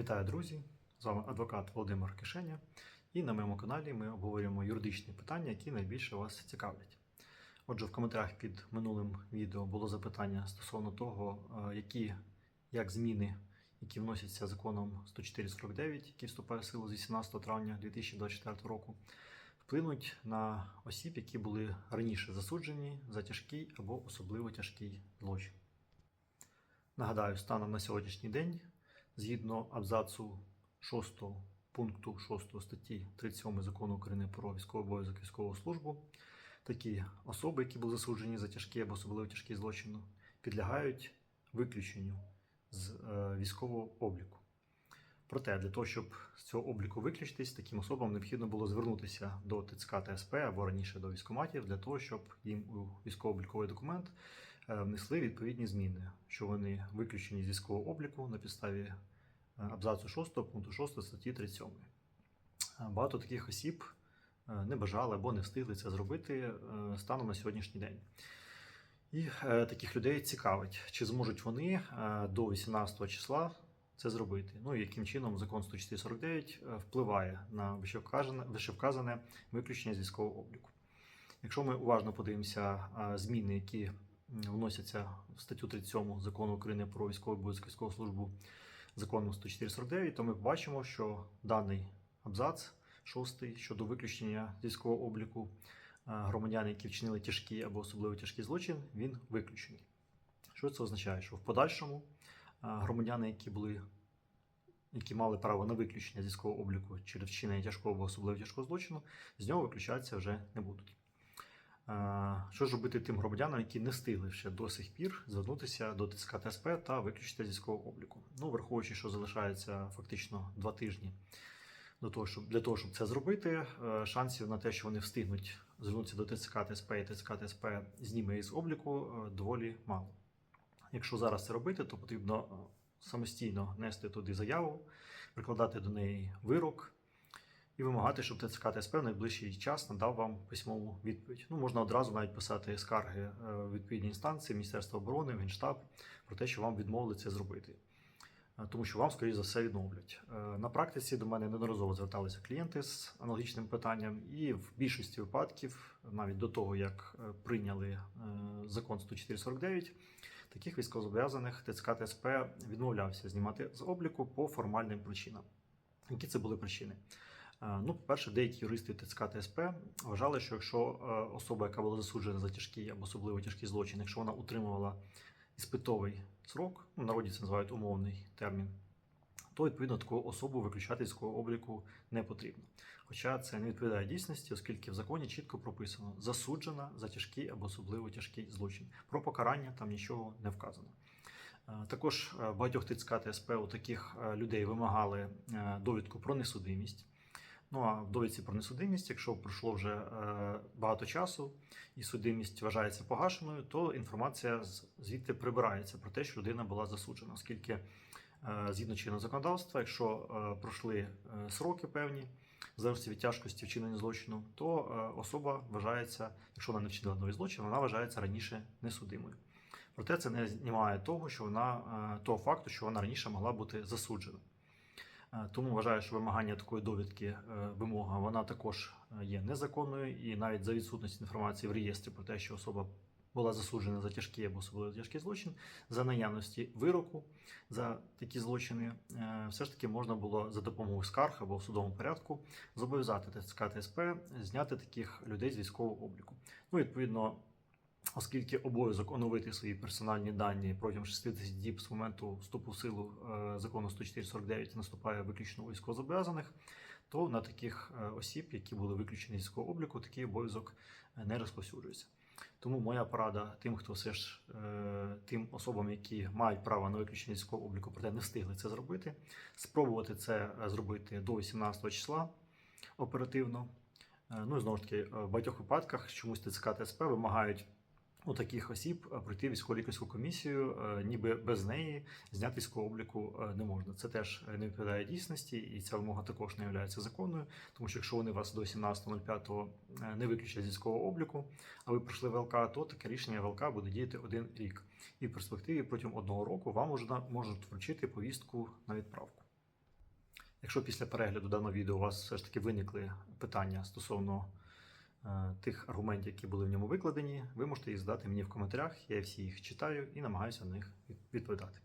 Вітаю, друзі! З вами адвокат Володимир Кишеня. І на моєму каналі ми обговорюємо юридичні питання, які найбільше вас цікавлять. Отже, в коментарях під минулим відео було запитання стосовно того, е, які як зміни, які вносяться законом 10449, який вступає в силу з 18 травня 2024 року, вплинуть на осіб, які були раніше засуджені за тяжкий або особливо тяжкий злочин. Нагадаю, станом на сьогоднішній день згідно абзацу 6 пункту 6 статті 37 закону України про військовий обов'язок військову службу, такі особи, які були засуджені за тяжкі або особливо тяжкі злочини, підлягають виключенню з е, військового обліку. Проте, для того, щоб з цього обліку виключитись, таким особам необхідно було звернутися до ТЦК та СП або раніше до військкоматів для того, щоб їм у військово-обліковий документ внесли відповідні зміни, що вони виключені з військового обліку на підставі е, абзацу 6 пункту 6 статті 37. Е, Багато таких осіб е, не бажали або не встигли це зробити е, станом на сьогоднішній день. І е, таких людей цікавить, чи зможуть вони е, до 18 числа це зробити. Ну і яким чином закон 10449 е, впливає на вищевказане, виключення з військового обліку. Якщо ми уважно подивимося е, зміни, які вносяться в статтю 37 закону України про військову обов'язок і військову службу законом 10449, то ми бачимо, що даний абзац 6 щодо виключення з військового обліку е, громадян, які вчинили тяжкий або особливо тяжкий злочин, він виключений. Що це означає? Що в подальшому е, громадяни, які були які мали право на виключення з обліку через вчинення тяжкого або особливо тяжкого злочину, з нього виключатися вже не будуть. Е, Що ж робити тим громадянам, які не встигли ще до сих пір звернутися до ТСК та СП та виключити з військового обліку? Ну, враховуючи, що залишається фактично два тижні до того, щоб для того, щоб це зробити, е, шансів на те, що вони встигнуть звернутися до ТЦК та СП і ТЦК та СП зніме із обліку, е, доволі мало. Якщо зараз це робити, то потрібно самостійно нести туди заяву, прикладати до неї вирок і вимагати, щоб ТЦК та СП в найближчий час надав вам письмову відповідь. Ну, можна одразу навіть писати скарги е, в відповідні інстанції Міністерства оборони, Генштаб про те, що вам відмовили це зробити. Е, Тому що вам, скоріш за все, відновлять. Е, На практиці до мене неодноразово зверталися клієнти з аналогічним питанням, і в більшості випадків, навіть до того, як е, прийняли е, закон 10449, таких військовозобов'язаних ТЦК та СП відмовлявся знімати з обліку по формальним причинам. Які це були причини? Е, Ну, по-перше, деякі юристи ТЦК та СП вважали, що якщо е, особа, яка була засуджена за тяжкий або особливо тяжкий злочин, якщо вона утримувала іспитовий срок, ну, народі це називають умовний термін, то відповідно таку особу виключати з військового обліку не потрібно. Хоча це не відповідає дійсності, оскільки в законі чітко прописано засуджена за тяжкий або особливо тяжкий злочин. Про покарання там нічого не вказано. Е, Також багатьох ТЦК та СП у таких людей вимагали довідку про несудимість. Ну а в довідці про несудимість, якщо пройшло вже е, багато часу і судимість вважається погашеною, то інформація звідти прибирається про те, що людина була засуджена, оскільки е, згідно чинного законодавства, якщо е, пройшли е, сроки певні, в залежності від тяжкості вчинення злочину, то е, особа вважається, якщо вона не вчинила новий злочин, вона вважається раніше несудимою. Проте це не знімає того, що вона е, того факту, що вона раніше могла бути засуджена. Е, Тому вважаю, що вимагання такої довідки е, вимога вона також е, є незаконною, і навіть за відсутності інформації в реєстрі про те, що особа була засуджена за тяжкий або особливо тяжкий злочин, за наявності вироку за такі злочини, все ж таки можна було за допомогою скарг або в судовому порядку зобов'язати ТЦК та СП зняти таких людей з військового обліку. Ну, відповідно. Оскільки обов'язок оновити свої персональні дані протягом 60 діб з моменту вступу в силу е, закону 10449 наступає виключно військовозобов'язаних, то на таких е, осіб, які були виключені з військового обліку, такий обов'язок е, не розповсюджується. Тому моя порада тим, хто все ж тим особам, які мають право на виключення військового обліку, проте не встигли це зробити, спробувати це зробити до 18 числа оперативно. Ну і знову ж таки, в багатьох випадках чомусь ТЦК та СП вимагають у таких осіб е, пройти військово-лікарську комісію, е, ніби без неї зняти військового обліку е, не можна. Це теж не відповідає дійсності, і ця вимога також не є законною, тому що якщо вони вас до 17.05 е, не виключать з військового обліку, а ви пройшли ВЛК, то таке рішення ВЛК буде діяти один рік. І в перспективі протягом одного року вам можна можуть вручити повістку на відправку. Якщо після перегляду даного відео у вас все ж таки виникли питання стосовно тих аргументів, які були в ньому викладені, ви можете їх здати мені в коментарях. Я всі їх читаю і намагаюся на них від- відповідати.